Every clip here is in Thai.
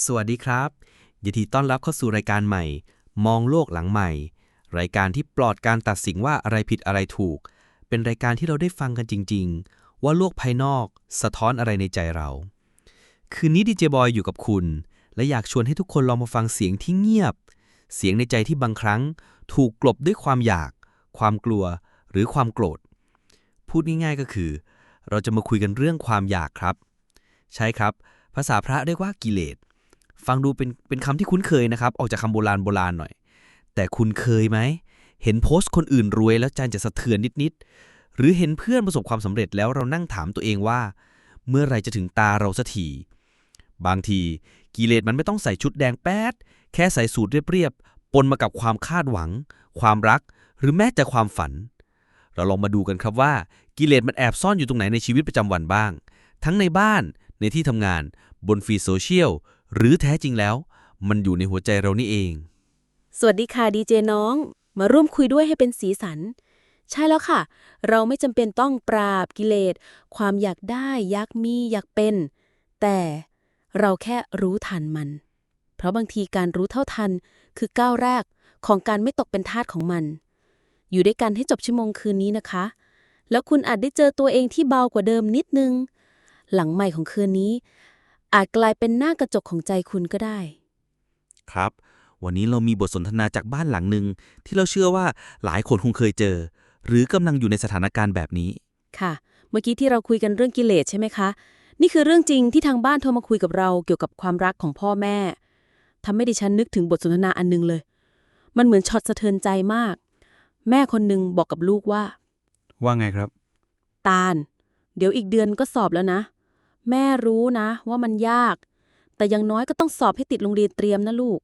สวัสดีครับ ยินดีต้อนรับเข้าสู่รายการใหม่ มองโลกหลังใหม่ รายการที่ปลอดการตัดสินว่าอะไรผิดอะไรถูก เป็นรายการที่เราได้ฟังกันจริง ๆ ว่าโลกภายนอก สะท้อนอะไรในใจเรา คืนนี้ดีเจบอยอยู่กับคุณ และอยากชวนให้ทุกคนลองมาฟังเสียงที่เงียบ เสียงในใจที่บางครั้ง ถูกกลบด้วยความอยาก ความกลัว หรือความโกรธ พูดง่ายๆก็คือ เราจะมาคุยกันเรื่องความอยากครับ ใช่ครับ ภาษาพระเรียกว่ากิเลส ฟังดูเป็นเป็นคำที่คุ้นเคยนะครับ ออกจากคำโบราณโบราณหน่อย แต่คุณเคยไหม เห็นโพสต์คนอื่นรวยแล้วใจจะสะเทือนนิดๆ หรือเห็นเพื่อนประสบความสำเร็จแล้วเรานั่งถามตัวเองว่า เมื่อไรจะถึงตาเราสักทีบางทีกิเลสมันไม่ต้องใส่ชุดแดงแป๊ด แค่ใส่สูทเรียบๆ ปนมากับความคาดหวัง ความรัก หรือแม้แต่ความฝัน เราลองมาดูกันครับว่ากิเลสมันแอบซ่อนอยู่ตรงไหนในชีวิตประจำวันบ้าง ทั้งในบ้าน ในที่ทำงาน บนฟีดโซเชียล หรือแท้จริงแล้ว มันอยู่ในหัวใจเรานี่เอง สวัสดีค่ะดีเจน้อง มาร่วมคุยด้วยให้เป็นสีสัน ใช่แล้วค่ะ เราไม่จำเป็นต้องปราบกิเลส ความอยากได้อยากมีอยากเป็น แต่เราแค่รู้ทันมัน เพราะบางทีการรู้เท่าทันคือก้าวแรกของการไม่ตกเป็นทาสของมัน อยู่ด้วยกันให้จบชั่วโมงคืนนี้นะคะ แล้วคุณอาจได้เจอตัวเองที่เบากว่าเดิมนิดนึง หลังใหม่ของคืนนี้ อาจกลายเป็นหน้ากระจกของใจคุณก็ได้ ครับ วันนี้เรามีบทสนทนาจากบ้านหลังหนึ่งที่เราเชื่อว่าหลายคนคงเคยเจอ หรือกำลังอยู่ในสถานการณ์แบบนี้ ค่ะ เมื่อกี้ที่เราคุยกันเรื่องกิเลสใช่ไหมคะ นี่คือเรื่องจริงที่ทางบ้านโทรมาคุยกับเราเกี่ยวกับความรักของพ่อแม่ทำให้ดิฉันนึกถึงบทสนทนาอันนึงเลย มันเหมือนช็อตสะเทือนใจมาก แม่คนหนึ่งบอกกับลูกว่า ว่าไงครับ ตาล เดี๋ยวอีกเดือนก็สอบแล้วนะ แม่รู้นะ ว่ามันยาก แต่อยังน้อยก็ต้องสอบให้ติดโรงเรียนเตรียมนะลูก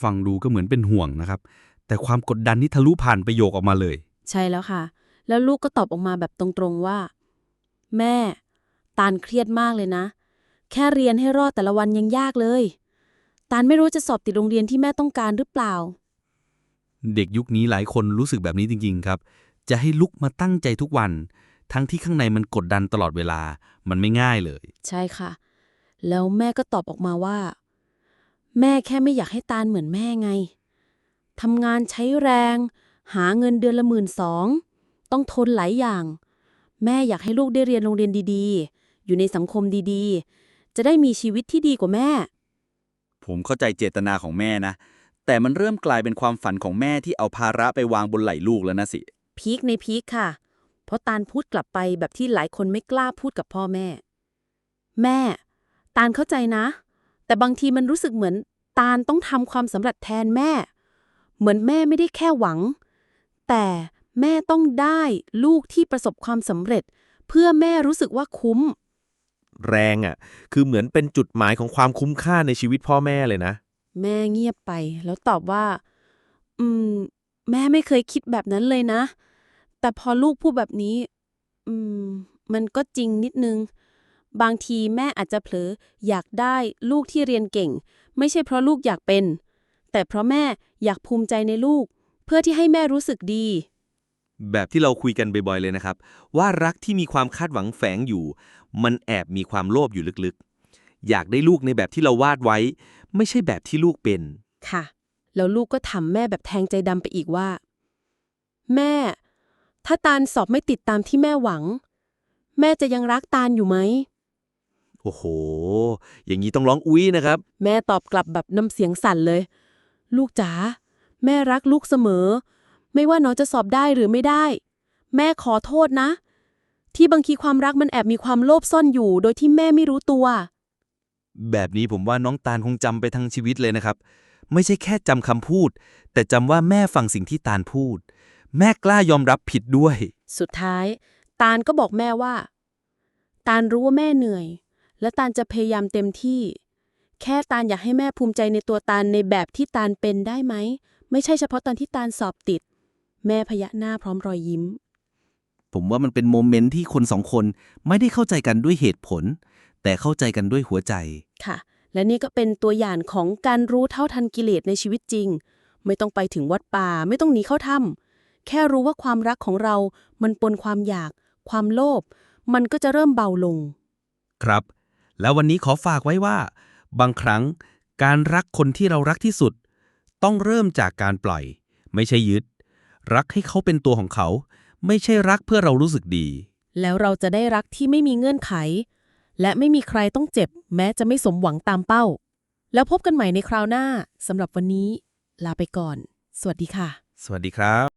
ฟังดูก็เหมือนเป็นห่วงนะครับ แต่ความกดดันนี่ทะลุผ่านประโยคออกมาเลย ใช่แล้วค่ะ แล้วลูกก็ตอบออกมาแบบตรงๆว่า แม่ ตาลเครียดมากเลยนะ แค่เรียนให้รอดแต่ละวันยังยากเลย ตาลไม่รู้จะสอบติดโรงเรียนที่แม่ต้องการหรือเปล่า เด็กยุคนี้หลายคนรู้สึกแบบนี้จริง ๆ ครับ จะให้ลุกมาตั้งใจทุกวัน ทั้งที่ข้างในมันกดดันตลอดเวลา มันไม่ง่ายเลย ใช่ค่ะ แล้วแม่ก็ตอบออกมาว่า แม่แค่ไม่อยากให้ตาลเหมือนแม่ไงทำงานใช้แรง หาเงินเดือนละหมื่นสองต้องทนหลายอย่าง แม่อยากให้ลูกได้เรียนโรงเรียนดีๆ อยู่ในสังคมดีๆ จะได้มีชีวิตที่ดีกว่าแม่ ผมเข้าใจเจตนาของแม่นะ แต่มันเริ่มกลายเป็นความฝันของแม่ที่เอาภาระไปวางบนไหล่ลูกแล้วนะสิ พีคในพีคค่ะ เพราะตาลพูดกลับไปแบบที่หลายคนไม่กล้าพูดกับพ่อแม่ แม่ ตาลเข้าใจนะ แต่บางทีมันรู้สึกเหมือน ตาลต้องทำความสำเร็จแทนแม่ เหมือนแม่ไม่ได้แค่หวัง แต่แม่ต้องได้ลูกที่ประสบความสำเร็จ เพื่อแม่รู้สึกว่าคุ้ม แรงอะ คือเหมือนเป็นจุดหมายของความคุ้มค่าในชีวิตพ่อแม่เลยนะ แม่เงียบไปแล้วตอบว่า อืม แม่ไม่เคยคิดแบบนั้นเลยนะ แต่พอลูกพูดแบบนี้ อืม มันก็จริงนิดนึง บางทีแม่อาจจะเผลออยากได้ลูกที่เรียนเก่ง ไม่ใช่เพราะลูกอยากเป็น แต่เพราะแม่อยากภูมิใจในลูก เพื่อที่ให้แม่รู้สึกดี แบบที่เราคุยกันบ่อยๆเลยนะครับ ว่ารักที่มีความคาดหวังแฝงอยู่ มันแอบมีความโลภอยู่ลึกๆ อยากได้ลูกในแบบที่เราวาดไว้ ไม่ใช่แบบที่ลูกเป็น ค่ะ แล้วลูกก็ถามแม่แบบแทงใจดำไปอีกว่า แม่ ถ้าตาลสอบไม่ติดตามที่แม่หวัง แม่จะยังรักตาลอยู่ไหม โอ้โห อย่างนี้ต้องร้องอุ้ยนะครับ แม่ตอบกลับแบบน้ำเสียงสั่นเลย ลูกจ๋าแม่รักลูกเสมอ ไม่ว่าน้องจะสอบได้หรือไม่ได้ แม่ขอโทษนะ ที่บางทีความรักมันแอบมีความโลภซ่อนอยู่ โดยที่แม่ไม่รู้ตัว แบบนี้ผมว่าน้องตาลคงจำไปทั้งชีวิตเลยนะครับ ไม่ใช่แค่จำคำพูด แต่จำว่าแม่ฟังสิ่งที่ตาลพูด แม่กล้ายอมรับผิดด้วย สุดท้าย ตาลก็บอกแม่ว่า ตาลรู้ว่าแม่เหนื่อย และตาลจะพยายามเต็มที่ แค่ตาลอยากให้แม่ภูมิใจในตัวตาลในแบบที่ตาลเป็นได้ไหม ไม่ใช่เฉพาะตอนที่ตาลสอบติด แม่พยักหน้าพร้อมรอยยิ้ม ผมว่ามันเป็นโมเมนต์ที่คนสองคนไม่ได้เข้าใจกันด้วยเหตุผล แต่เข้าใจกันด้วยหัวใจ ค่ะ และนี่ก็เป็นตัวอย่างของการรู้เท่าทันกิเลสในชีวิตจริง ไม่ต้องไปถึงวัดป่า ไม่ต้องหนีเข้าถ้ำ แค่รู้ว่าความรักของเรา มันปนความอยาก ความโลภ มันก็จะเริ่มเบาลง ครับ แล้ววันนี้ขอฝากไว้ว่า บางครั้งการรักคนที่เรารักที่สุด ต้องเริ่มจากการปล่อย ไม่ใช่ยึด รักให้เขาเป็นตัวของเขา ไม่ใช่รักเพื่อเรารู้สึกดี แล้วเราจะได้รักที่ไม่มีเงื่อนไข และไม่มีใครต้องเจ็บ แม้จะไม่สมหวังตามเป้า แล้วพบกันใหม่ในคราวหน้าสำหรับวันนี้ ลาไปก่อน สวัสดีค่ะ สวัสดีครับ